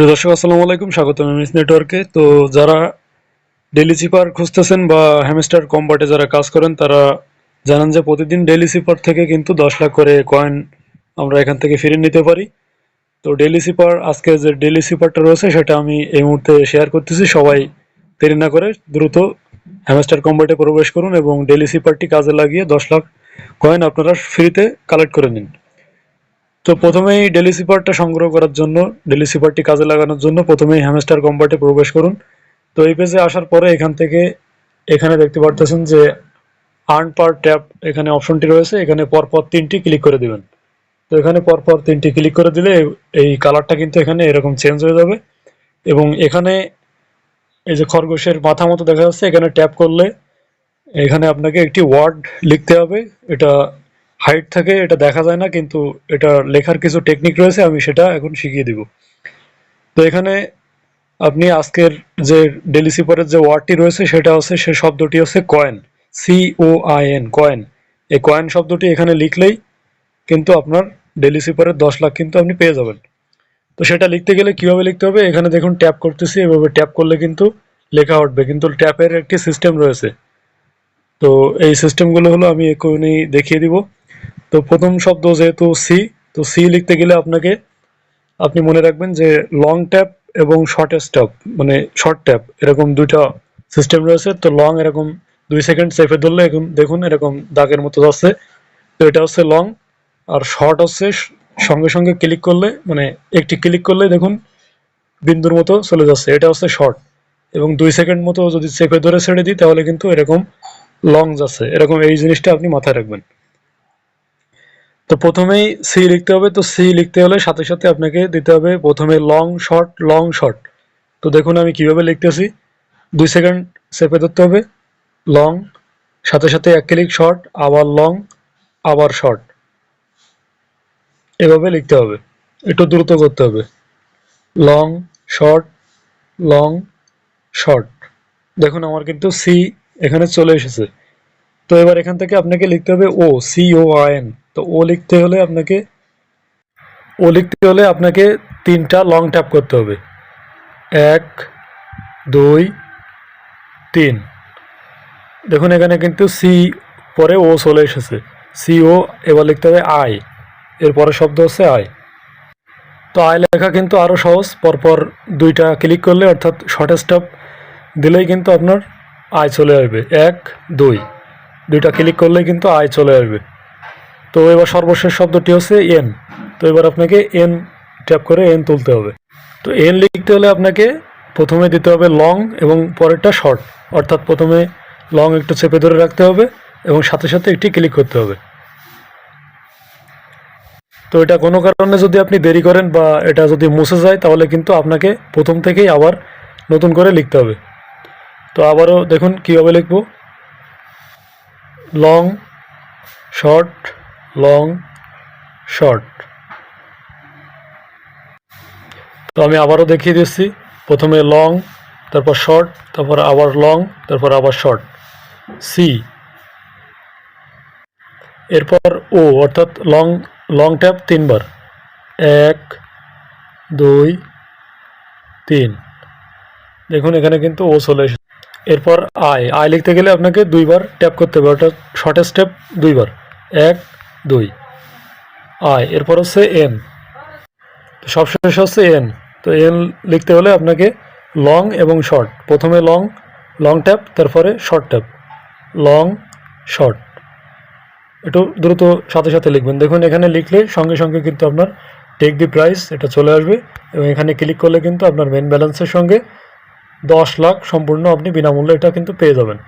প্রিয় দর্শক, আসসালামু আলাইকুম। স্বাগত এমএস নেটওয়ার্কে। তো যারা ডেলি সিপার খুঁজতেছেন বা হ্যামস্টার কম্বাটে যারা কাজ করেন, তারা জানান যে প্রতিদিন ডেলি সিপার থেকে কিন্তু দশ লাখ করে কয়েন আমরা এখান থেকে ফিরিয়ে নিতে পারি। তো ডেলি সিপার আজকে যে ডেলি সিপারটা রয়েছে, সেটা আমি এই মুহূর্তে শেয়ার করতেছি। সবাই দেরি না করে দ্রুত হ্যামস্টার কম্বাটে প্রবেশ করুন এবং ডেলি সিপারটি কাজে লাগিয়ে দশ লাখ কয়েন আপনারা ফ্রিতে কালেক্ট করে নিন। তো প্রথমেই ডেলি সিপারটা সংগ্রহ করার জন্য ডেলি সিপারটি কাজে লাগানোর জন্য প্রথমেই হ্যামস্টার কম্পার্টে প্রবেশ করুন। তো এই পেজে আসার পরে এখান থেকে এখানে দেখতে পারতেছেন যে আর্ন পার ট্যাপ এখানে অপশনটি রয়েছে, এখানে পরপর তিনটি ক্লিক করে দিবেন। তো এখানে পরপর তিনটি ক্লিক করে দিলে এই কালারটা কিন্তু এখানে এরকম চেঞ্জ হয়ে যাবে। এবং এখানে এই যে খরগোশের মাথা মতো দেখা যাচ্ছে, এখানে ট্যাপ করলে এখানে আপনাকে একটি ওয়ার্ড লিখতে হবে। এটা হাইট থাকে, এটা দেখা যায় না, কিন্তু এটা লেখার কিছু টেকনিক রয়েছে, আমি সেটা এখন শিখিয়ে দিব। তো এখানে আপনি আজকের যে ডেলি সিপারের যে ওয়ার্ডটি রয়েছে, সেটা হচ্ছে, সে শব্দটি হচ্ছে coin C O I N coin এই কয়েন শব্দটি এখানে লিখলেই কিন্তু আপনার ডেলি সিপারের দশ লাখ কিন্তু আপনি পেয়ে যাবেন। তো সেটা লিখতে গেলে কীভাবে লিখতে হবে? এখানে দেখুন ট্যাপ করতেছি, এভাবে ট্যাপ করলে কিন্তু লেখা উঠবে। কিন্তু ট্যাপের একটি সিস্টেম রয়েছে। তো এই সিস্টেমগুলো হলো, আমি এখনই দেখিয়ে দিব। তো প্রথম শব্দ যেহেতু সি তো সি লিখতে গেলে আপনাকে, আপনি মনে রাখবেন যে লং ট্যাপ এবং শর্টেস্ট ট্যাপ মানে শর্ট ট্যাপ এরকম দুইটা সিস্টেম রয়েছে। তো লং এরকম দুই সেকেন্ড সেফে ধরলে এখন দেখুন এরকম দাগের মতো যাচ্ছে তো এটা হচ্ছে লং আর শর্ট হচ্ছে সঙ্গে সঙ্গে ক্লিক করলে মানে একটি ক্লিক করলে দেখুন বিন্দুর মতো চলে যাচ্ছে। এটা হচ্ছে শর্ট এবং দুই সেকেন্ড মতো যদি চেপে ধরে ছেড়ে দিই, তাহলে কিন্তু এরকম লং যাচ্ছে। এরকম এই জিনিসটা আপনি মাথায় রাখবেন। তো প্রথমেই সি লিখতে হবে, তো সি লিখতে হলে সাথে সাথে আপনাকে দিতে হবে প্রথমে লং শর্ট লং শর্ট তো দেখুন আমি কীভাবে লিখতেছি। দুই সেকেন্ড চেপে ধরতে হবে লং সাথে সাথে এক ক্লিক শর্ট আবার লং আবার শর্ট এভাবে লিখতে হবে, একটু দ্রুত করতে হবে। লং শর্ট লং শর্ট দেখুন আমার কিন্তু সি এখানে চলে এসেছে। তো এবার এখান থেকে আপনাকে লিখতে হবে O C O I N তো ও লিখতে হলে আপনাকে, ও লিখতে হলে আপনাকে তিনটা লং ট্যাপ করতে হবে। এক, দুই, তিন। দেখুন, এখানে কিন্তু সি পরে ও চলে এসেছে। সি ও এবার লিখতে হবে আই এর পরের শব্দ হচ্ছে আই তো আই লেখা কিন্তু আরও সহজ। পরপর দুইটা ক্লিক করলে, অর্থাৎ শর্টেস্ট টপ দিলেই কিন্তু আপনার আয় চলে আসবে। এক, দুই। দুইটা ক্লিক করলেই কিন্তু আয় চলে আসবে। তো এবার সর্বশেষ শব্দটি হচ্ছে এন। তো এবার আপনাকে এন ট্যাপ করে এন তুলতে হবে। তো এন লিখতে হলে আপনাকে প্রথমে দিতে হবে লং এবং পরেরটা শর্ট। অর্থাৎ প্রথমে লং একটু চেপে ধরে রাখতে হবে এবং সাথে সাথে একটি ক্লিক করতে হবে। তো এটা কোনো কারণে যদি আপনি দেরি করেন বা এটা যদি মুছে যায়, তাহলে কিন্তু আপনাকে প্রথম থেকেই আবার নতুন করে লিখতে হবে। তো আবারও দেখুন কীভাবে লিখব। লং, শর্ট লং শর্ট তো আমি আবারও দেখিয়ে দিচ্ছি প্রথমে লং তারপর শর্ট তারপর আবার লং তারপর আবার শর্ট সি এরপর ও অর্থাৎ লং লং ট্যাপ তিনবার। এক, দুই, তিন। দেখুন, এখানে কিন্তু ও চলে এসেছে। এরপর আই আই লিখতে গেলে আপনাকে দুইবার ট্যাপ করতে হবে, অর্থাৎ শর্টেস্ট স্টেপ দুইবার। এক দুই। আই এরপর হচ্ছে এন। তো সবশেষ হচ্ছে এন। তো এন লিখতে হলে আপনাকে লং এবং শর্ট। প্রথমে লং লং ট্যাপ তারপরে শর্ট ট্যাপ লং, শর্ট। একটু দ্রুত সাথে সাথে লিখবেন। দেখুন, এখানে লিখলে সঙ্গে সঙ্গে কিন্তু আপনার টেক দি প্রাইস এটা চলে আসবে। এবং এখানে ক্লিক করলে কিন্তু আপনার মেন ব্যালেন্সের সঙ্গে দশ লাখ সম্পূর্ণ আপনি বিনামূল্যে এটা কিন্তু পেয়ে যাবেন।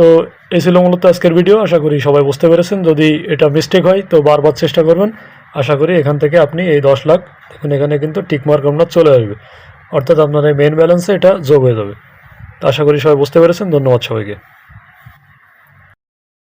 তো এই ছিল মূলত আজকের ভিডিও আশা করি সবাই বুঝতে পেরেছেন। যদি এটা মিস্টেক হয়, তো বারবার চেষ্টা করবেন। আশা করি এখান থেকে আপনি এই দশ লাখ, দেখুন এখানে কিন্তু টিকমার্ক আপনার চলে আসবে। অর্থাৎ আপনার এই মেন ব্যালেন্সে এটা যোগ হয়ে যাবে। তো আশা করি সবাই বুঝতে পেরেছেন। ধন্যবাদ সবাইকে।